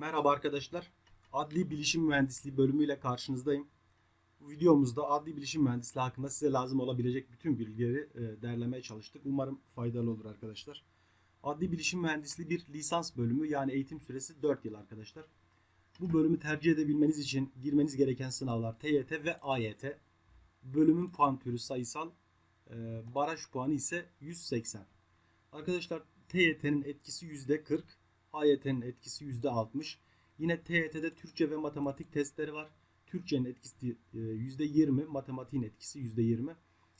Merhaba arkadaşlar. Adli Bilişim Mühendisliği bölümüyle karşınızdayım. Bu videomuzda adli bilişim mühendisliği hakkında size lazım olabilecek bütün bilgileri e, derlemeye çalıştık. Umarım faydalı olur arkadaşlar. Adli Bilişim Mühendisliği bir lisans bölümü yani eğitim süresi 4 yıl arkadaşlar. Bu bölümü tercih edebilmeniz için girmeniz gereken sınavlar TYT ve AYT. Bölümün puan türü sayısal, e, baraj puanı ise 180. Arkadaşlar TYT'nin etkisi %40, AYT'nin etkisi %60. Yine TYT'de Türkçe ve matematik testleri var. Türkçenin etkisi e, %20, matematiğin etkisi %20.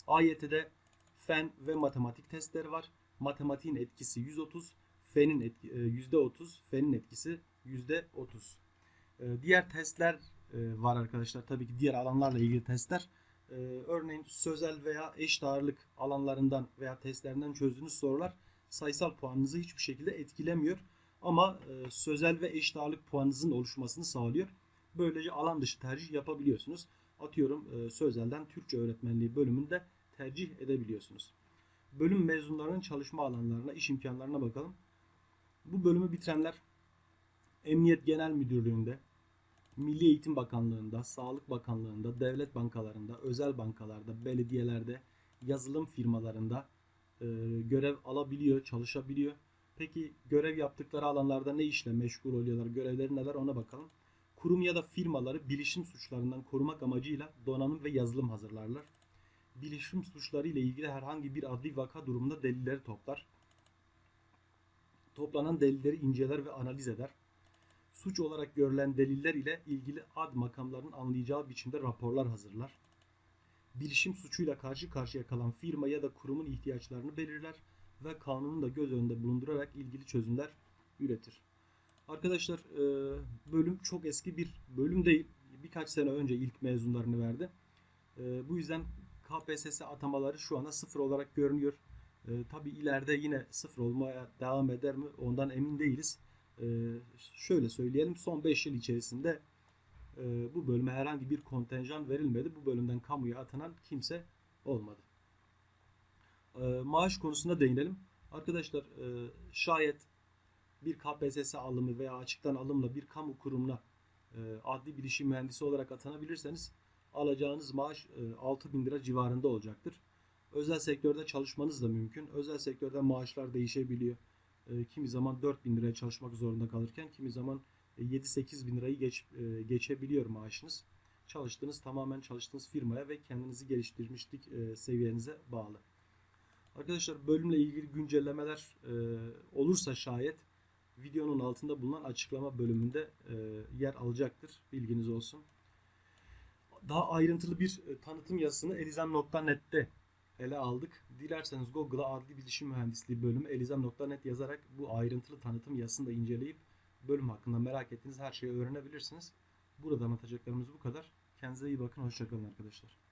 AYT'de fen ve matematik testleri var. Matematiğin etkisi 130, fenin etki, e, %30, fenin etkisi %30. E, Diğer testler e, var arkadaşlar. Tabii ki diğer alanlarla ilgili testler. E, Örneğin sözel veya eşit ağırlık alanlarından veya testlerinden çözdüğünüz sorular sayısal puanınızı hiçbir şekilde etkilemiyor. Ama e, sözel ve eşit ağırlık puanınızın oluşmasını sağlıyor. Böylece alan dışı tercih yapabiliyorsunuz. Atıyorum e, sözelden Türkçe öğretmenliği bölümünde tercih edebiliyorsunuz. Bölüm mezunlarının çalışma alanlarına, iş imkanlarına bakalım. Bu bölümü bitirenler Emniyet Genel Müdürlüğü'nde, Milli Eğitim Bakanlığı'nda, Sağlık Bakanlığı'nda, devlet bankalarında, özel bankalarda, belediyelerde, yazılım firmalarında e, görev alabiliyor, çalışabiliyor. Peki görev yaptıkları alanlarda ne işle meşgul oluyorlar, görevleri neler ona bakalım. Kurum ya da firmaları bilişim suçlarından korumak amacıyla donanım ve yazılım hazırlarlar. Bilişim suçları ile ilgili herhangi bir adli vaka durumunda delilleri toplar. Toplanan delilleri inceler ve analiz eder. Suç olarak görülen deliller ile ilgili ad makamlarının anlayacağı biçimde raporlar hazırlar. Bilişim suçuyla karşı karşıya kalan firma ya da kurumun ihtiyaçlarını belirler ve kanunu da göz önünde bulundurarak ilgili çözümler üretir. Arkadaşlar e, bölüm çok eski bir bölüm değil. Birkaç sene önce ilk mezunlarını verdi. E, Bu yüzden KPSS atamaları şu anda sıfır olarak görünüyor. E, Tabi ileride yine sıfır olmaya devam eder mi ondan emin değiliz. Şöyle söyleyelim son 5 yıl içerisinde bu bölüme herhangi bir kontenjan verilmedi. Bu bölümden kamuya atanan kimse olmadı. E, maaş konusunda değinelim. Arkadaşlar e, şayet bir KPSS alımı veya açıktan alımla bir kamu kurumuna e, adli bilişim mühendisi olarak atanabilirseniz alacağınız maaş e, 6000 lira civarında olacaktır. Özel sektörde çalışmanız da mümkün. Özel sektörde maaşlar değişebiliyor. E, kimi zaman 4000 liraya çalışmak zorunda kalırken kimi zaman 7-8 bin lirayı geç, e, geçebiliyor maaşınız. Çalıştığınız tamamen çalıştığınız firmaya ve kendinizi geliştirmişlik e, seviyenize bağlı. Arkadaşlar bölümle ilgili güncellemeler e, olursa şayet videonun altında bulunan açıklama bölümünde e, yer alacaktır. Bilginiz olsun. Daha ayrıntılı bir e, tanıtım yazısını elizan.net'te ele aldık. Dilerseniz Google'a adli bilişim mühendisliği bölümü elizan.net yazarak bu ayrıntılı tanıtım yazısını da inceleyip bölüm hakkında merak ettiğiniz her şeyi öğrenebilirsiniz. Burada anlatacaklarımız bu kadar. Kendinize iyi bakın. Hoşçakalın arkadaşlar.